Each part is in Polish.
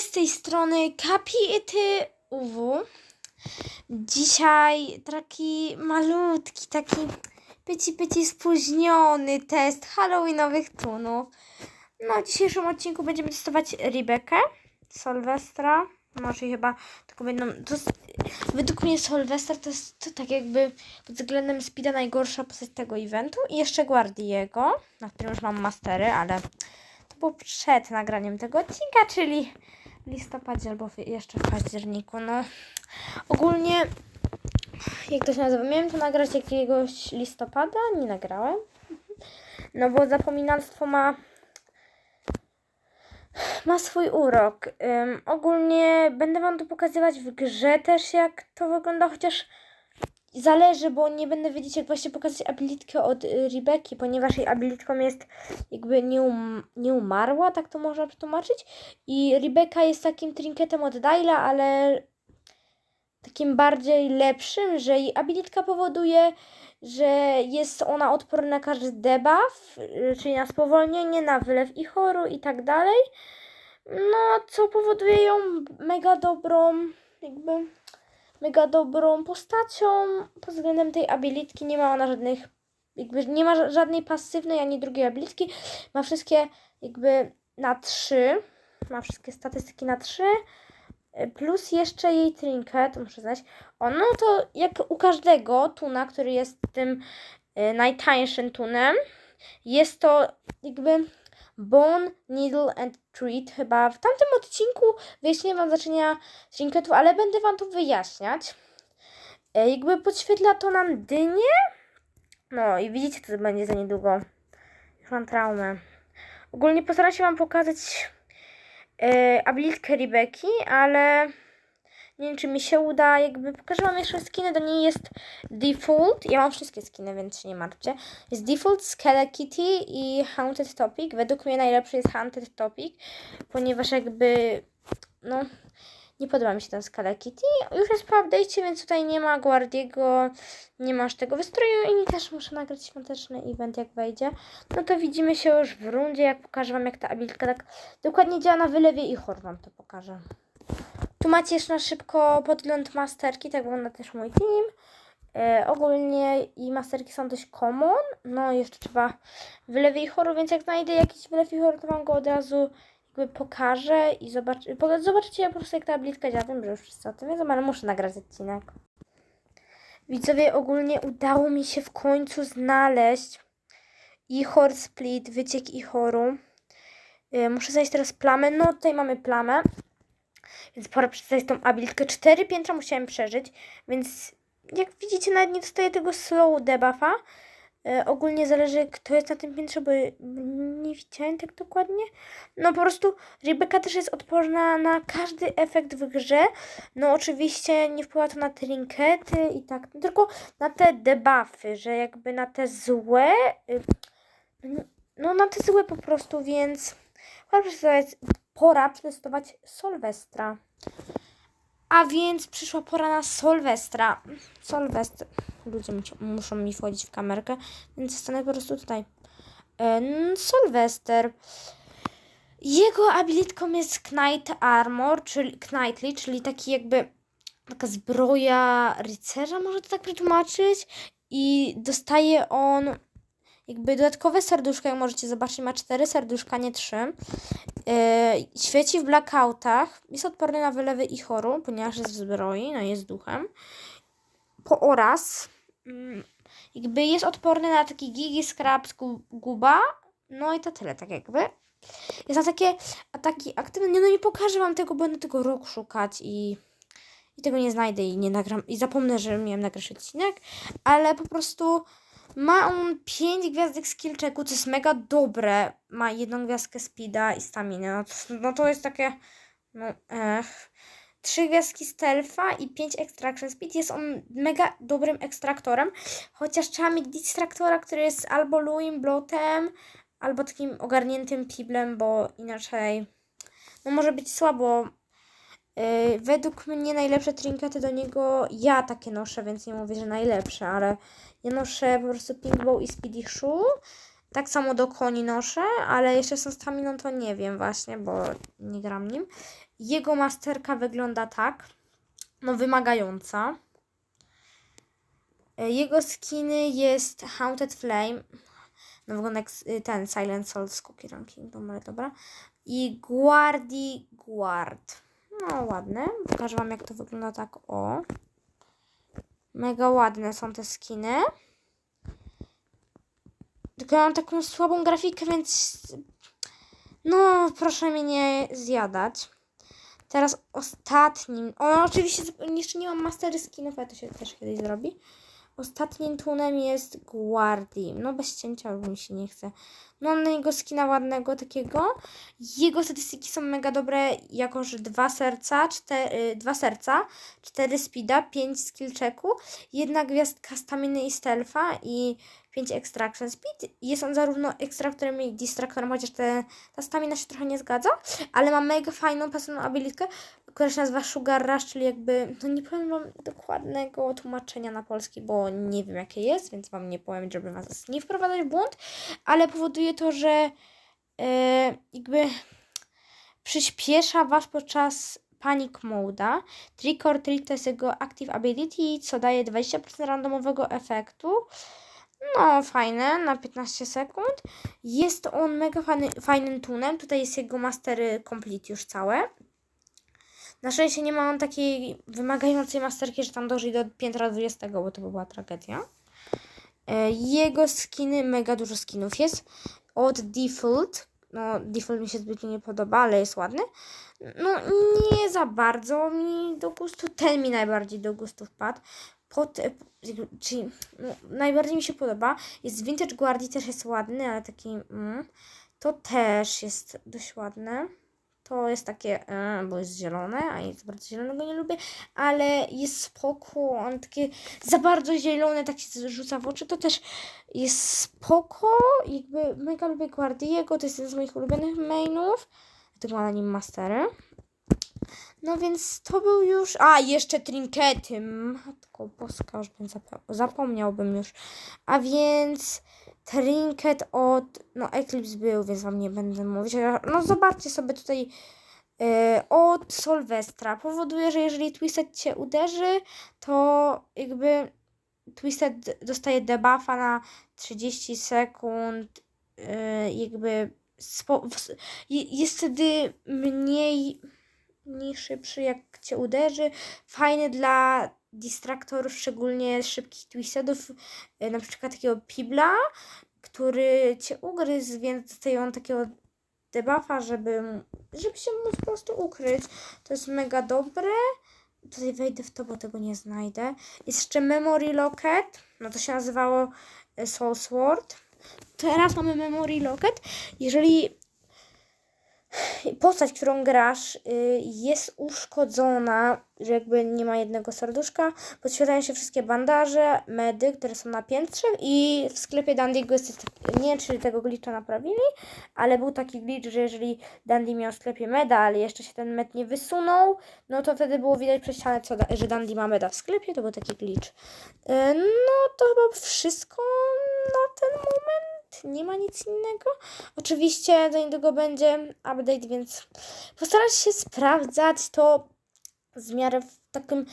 Z tej strony Kapi i UW. Dzisiaj taki malutki, taki pyci pyci spóźniony test halloweenowych tunów. No w dzisiejszym odcinku będziemy testować Rebekę, Sylwestra. Może chyba tylko będą... To według mnie Sylwester to jest to tak jakby pod względem Speeda najgorsza postać tego eventu. I jeszcze Guardiego, na którym już mam mastery, ale to było przed nagraniem tego odcinka, czyli listopadzie albo jeszcze w październiku. No ogólnie, jak to się nazywa, miałem to nagrać jakiegoś listopada, nie nagrałem. No bo zapominalstwo ma ma swój urok. Ym, ogólnie będę wam to pokazywać w grze też, jak to wygląda, chociaż zależy, bo nie będę wiedzieć, jak właśnie pokazać abilitkę od y, Rebeki, ponieważ jej abilitką jest jakby nie, um, nie umarła, tak to można przetłumaczyć. I Rebeka jest takim trinketem od Dyla, ale takim bardziej lepszym, że jej abilitka powoduje, że jest ona odporna na każdy debuff, y, czyli na spowolnienie, na wylew i choru i tak dalej. No, co powoduje ją mega dobrą, jakby mega dobrą postacią pod względem tej abilitki. Nie ma ona żadnych, jakby nie ma ża- żadnej pasywnej ani drugiej abilitki. Ma wszystkie jakby na 3. Ma wszystkie statystyki na 3. Plus jeszcze jej trinket, muszę znać. O, no to jak u każdego tuna, który jest tym y, najtańszym tunem, jest to jakby Bone, Needle and Treat. Chyba w tamtym odcinku wyjaśniłem wam znaczenia trinketów, ale będę wam to wyjaśniać. E, jakby podświetla to nam dynię. No i widzicie, co będzie za niedługo. Już mam traumę. Ogólnie postaram się wam pokazać e, abilitkę Rebeki, ale nie wiem, czy mi się uda. Jakby pokażę wam jeszcze skiny. Do niej jest default. Ja mam wszystkie skiny, więc się nie martwcie. Jest default, Skele Kitty i Haunted Topic. Według mnie najlepszy jest Haunted Topic, ponieważ jakby no nie podoba mi się ten Skele Kitty. Już jest po update'cie, więc tutaj nie ma Guardiego, nie masz tego wystroju i też muszę nagrać świąteczny event jak wejdzie. No to widzimy się już w rundzie, jak pokażę wam jak ta abilitka tak dokładnie działa na wylewie i chor wam to pokażę. Tu macie jeszcze na szybko podgląd masterki, tak wygląda też mój team. E, ogólnie i masterki są dość common. No jeszcze trzeba wylewie i choru, więc jak znajdę jakiś wylew i choru, to wam go od razu jakby pokażę i zobaczy, zobaczycie po prostu jak ta abilitka działa. Wiem, że już wszyscy o tym wiedzą, ale muszę nagrać odcinek. Widzowie, ogólnie udało mi się w końcu znaleźć i chor split, wyciek i choru. E, muszę znaleźć teraz plamę. No tutaj mamy plamę. Więc pora przeczytać tą abilitkę. Cztery piętra musiałem przeżyć, więc jak widzicie nawet nie dostaję tego slow debuffa. E, ogólnie zależy kto jest na tym piętrze, bo nie widziałem tak dokładnie. No po prostu Rebecca też jest odporna na każdy efekt w grze. No oczywiście nie wpływa to na trinkety i tak, tylko na te debuffy, że jakby na te złe, y, no na te złe po prostu, więc pora przetestować, pora przetestować Sylwestra. A więc przyszła pora na Sylwestra. Sylwestr. Ludzie muszą mi wchodzić w kamerkę, więc stanę po prostu tutaj. E, Sylwester. Jego abilitką jest Knight Armor, czyli Knightly, czyli taki jakby taka zbroja rycerza, może to tak przetłumaczyć. I dostaje on jakby dodatkowe serduszka, jak możecie zobaczyć, ma cztery serduszka, nie trzy. Yy, świeci w blackoutach. Jest odporny na wylewy i choru, ponieważ jest w zbroi, no jest duchem. Po oraz mm, jakby jest odporny na taki gigi, scraps, gu- guba. No i to tyle, tak jakby. Jest na takie ataki aktywne. No nie pokażę wam tego, będę tego rok szukać i, i tego nie znajdę i nie nagram. I zapomnę, że miałem nagrać odcinek. Ale po prostu ma on 5 gwiazdek skill checku, co jest mega dobre. Ma jedną gwiazdkę speeda i staminy. No to, no to jest takie. No, ech. 3 gwiazdki stealtha i 5 extraction speed. Jest on mega dobrym ekstraktorem. Chociaż trzeba mieć distraktora, który jest albo Louim Blotem, albo takim ogarniętym piblem, bo inaczej no może być słabo. Yy, według mnie najlepsze trinkety do niego, ja takie noszę, więc nie mówię, że najlepsze, ale ja noszę po prostu Pinkbow i Speedy Shoe. Tak samo do koni noszę, ale jeszcze z tą staminą to nie wiem właśnie, bo nie gram nim. jego masterka wygląda tak. No, wymagająca. E, Jego skiny jest Haunted Flame. No wygląda jak y, ten Silent Souls Cookie Ranking, ale dobra. I Guardi Guard. No ładne. Pokażę wam jak to wygląda tak o. Mega ładne są te skiny. Tylko ja mam taką słabą grafikę, więc no proszę mnie nie zjadać. Teraz ostatnim. O, oczywiście jeszcze nie mam mastery skinów, ale to się też kiedyś zrobi. Ostatnim tunem jest Guardi. No bez cięcia mi się nie chce. No mam na niego skina ładnego takiego. Jego statystyki są mega dobre, jako że dwa serca, cztery, dwa serca, cztery speeda, pięć skill checku, jedna gwiazdka staminy i stealtha i 5 extraction speed. Jest on zarówno ekstraktorem jak distraktorem, chociaż te, ta stamina się trochę nie zgadza, ale ma mega fajną pasywną abilitkę, która się nazywa Sugar Rush, czyli jakby, no nie powiem wam dokładnego tłumaczenia na polski, bo nie wiem jakie jest, więc wam nie powiem, żeby was nie wprowadzać w błąd, ale powoduje to, że e, jakby przyspiesza was podczas panic moda. Trick or treat to jest jego active ability, co daje 20% randomowego efektu. No, fajne, na 15 sekund. Jest on mega fajny, fajnym tunem. Tutaj jest jego mastery complete już całe. Na szczęście nie ma on takiej wymagającej masterki, że tam dąży do piętra 20, bo to by była tragedia. E, Jego skiny, mega dużo skinów jest. Od Default, no Default mi się zbytnio nie podoba, ale jest ładny. No nie za bardzo mi do gustu, ten mi najbardziej do gustu wpadł. Pod, e, czyli no, najbardziej mi się podoba. Jest Vintage Guardi, też jest ładny, ale taki. Mm, to też jest dość ładne. To jest takie, e, bo jest zielone, a ja bardzo zielonego nie lubię, ale jest spoko. On takie za bardzo zielone, tak się rzuca w oczy. To też jest spoko. Jakby mega lubię Guardiego, to jest jeden z moich ulubionych mainów. Dlatego mam na nim mastery. No więc to był już. A, jeszcze trinkety. Matko boska, już bym zapo- zapomniałbym już. A więc trinket od. No, Eclipse był, więc wam nie będę mówić. No, zobaczcie sobie tutaj. e, od Solwestra. Powoduje, że jeżeli Twisted cię uderzy, to jakby Twisted dostaje debuffa na 30 sekund. e, jakby jest wtedy mniej szybszy, jak cię uderzy. Fajny dla distraktorów, szczególnie szybkich twistedów, y, na przykład takiego Pibla, który cię ugryzł, więc dostaje on takiego debuffa, żeby, żeby się móc po prostu ukryć. To jest mega dobre. Tutaj wejdę w to, bo tego nie znajdę. Jest jeszcze Memory Locket. No to się nazywało y, Soul Sword. Teraz mamy Memory Locket. Jeżeli postać, którą grasz, y, jest uszkodzona, że jakby nie ma jednego serduszka, podświetlają się wszystkie bandaże, medy, które są na piętrze i w sklepie Dandiego jest, taki- nie wiem, czy tego glitcha naprawili, ale był taki glitch, że jeżeli Dandy miał w sklepie meda, ale jeszcze się ten med nie wysunął, no to wtedy było widać przez ścianę, co, że Dandy ma meda w sklepie, to był taki glitch. Y, No to chyba wszystko na ten moment. Nie ma nic innego. Oczywiście za niedługo będzie update, więc postaram się sprawdzać to w miarę w takim.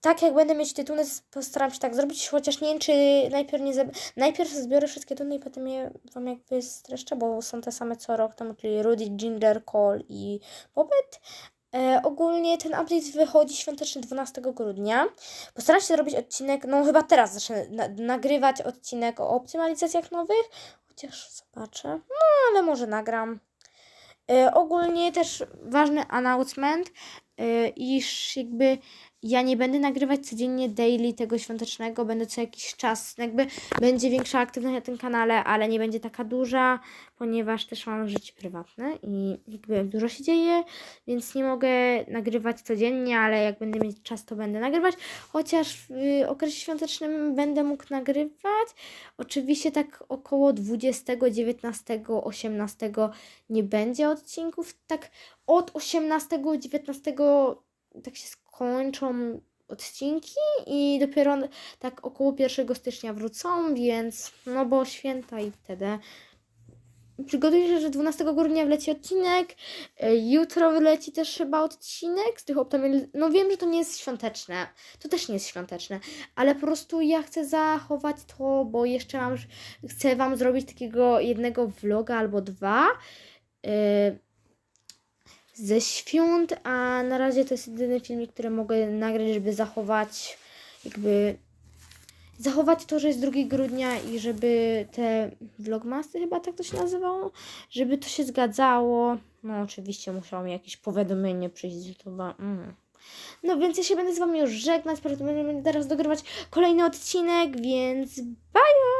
Tak jak będę mieć tytuły, postaram się tak zrobić, chociaż nie wiem, czy najpierw nie. Najpierw zbiorę wszystkie tytuły i potem je wam jakby streszczę, bo są te same co rok temu, czyli Rudy, Ginger, Cole i Bobet. E, ogólnie ten update wychodzi świąteczny 12 grudnia. Postaram się zrobić odcinek, no chyba teraz zacznę na, nagrywać odcinek o optymalizacjach nowych, chociaż zobaczę. No, ale może nagram. E, ogólnie też ważny announcement, e, iż jakby ja nie będę nagrywać codziennie daily tego świątecznego, będę co jakiś czas, jakby będzie większa aktywność na tym kanale, ale nie będzie taka duża, ponieważ też mam życie prywatne i jakby dużo się dzieje, więc nie mogę nagrywać codziennie, ale jak będę mieć czas, to będę nagrywać, chociaż w y, okresie świątecznym będę mógł nagrywać, oczywiście tak około 20, 19, 18 nie będzie odcinków, tak od 18, 19 tak się skończą odcinki i dopiero tak około 1 stycznia wrócą, więc no bo święta i wtedy przygotuję się, że 12 grudnia wleci odcinek. E, Jutro wleci też chyba odcinek z tych optymil... No wiem, że to nie jest świąteczne. To też nie jest świąteczne. Ale po prostu ja chcę zachować to, bo jeszcze mam... Chcę Wam zrobić takiego jednego vloga albo dwa. e, Ze świąt, a na razie to jest jedyny filmik, który mogę nagrać, żeby zachować jakby zachować to, że jest 2 grudnia i żeby te vlogmasy, chyba tak to się nazywało, żeby to się zgadzało. No oczywiście musiało mi jakieś powiadomienie przyjść z YouTube'a. Mm. No więc ja się będę z Wami już żegnać, prawdopodobnie będę teraz dogrywać kolejny odcinek, więc bye!